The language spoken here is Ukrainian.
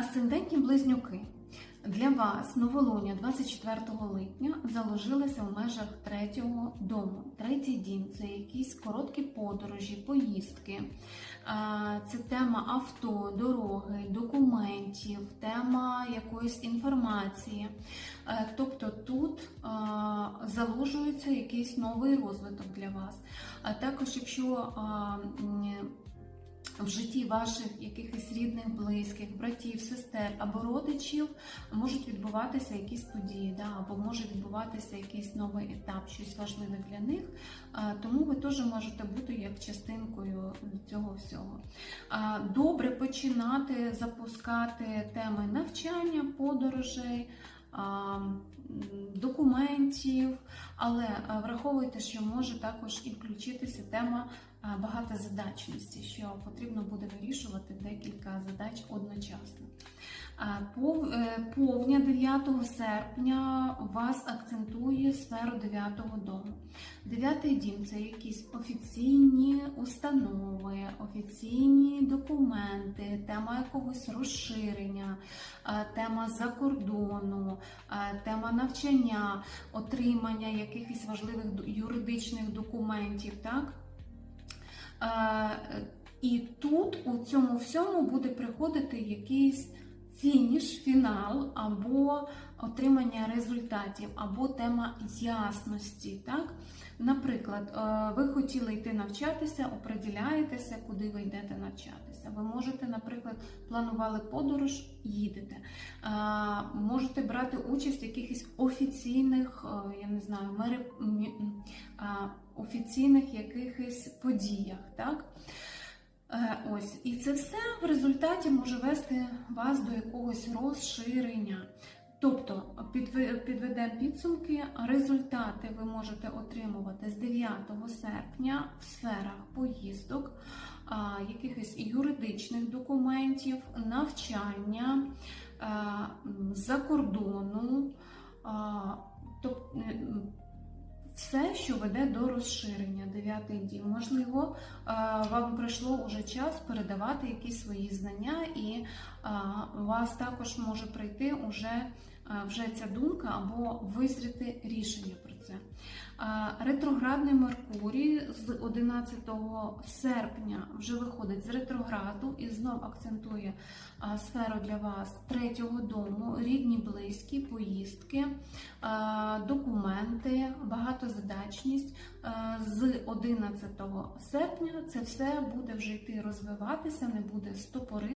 Асцендентні близнюки. Для вас новолуння 24 липня заложилося в межах третього дому. Третій дім це якісь короткі подорожі, поїздки. Це тема авто, дороги, документів, тема якоїсь інформації. Е, Тобто тут заложується якийсь новий розвиток для вас. А також, якщо в житті ваших якихось рідних, близьких, братів, сестер або родичів можуть відбуватися якісь події, да, або може відбуватися якийсь новий етап, щось важливе для них. Тому ви теж можете бути як частинкою цього всього. Добре починати запускати теми навчання, подорожей. Документів, але враховуйте, що може також і включитися тема багатозадачності, що потрібно буде вирішувати декілька задач одночасно. Е, Повня 9 серпня вас акцентує сферу 9 дому. Дев'ятий дім це якісь офіційні установи, офіційні документи, тема якогось розширення, тема закордону, тема навчання, отримання якихось важливих юридичних документів. Так? Е, І тут у цьому всьому буде приходити якийсь фініш, фінал або отримання результатів, або тема ясності. Так? Наприклад, е, ви хотіли йти навчатися, оприділяєтеся, куди ви йдете навчатися. Ви можете, наприклад, планували подорож, їдете. Е, Можете брати участь в якихось офіційних, я не знаю, мери... офіційних якихось подіях. Так? Е, Ось, і це все в результаті може вести вас до якогось розширення. Тобто підведемо підсумки, результати ви можете отримувати з 9 серпня в сферах поїздок, якихось юридичних документів, навчання, за кордону, м, все, що веде до розширення дев'ятий дім. Можливо, вам прийшло уже час передавати якісь свої знання, і вас також може прийти уже, вже ця думка або визріти рішення про це. Ретроградний Меркурій з 11 серпня вже виходить з ретрограду і знов акцентує сферу для вас третього дому, рідні, близькі, поїздки, документи, багатозадачність. З 11 серпня це все буде вже йти розвиватися, не буде стопори.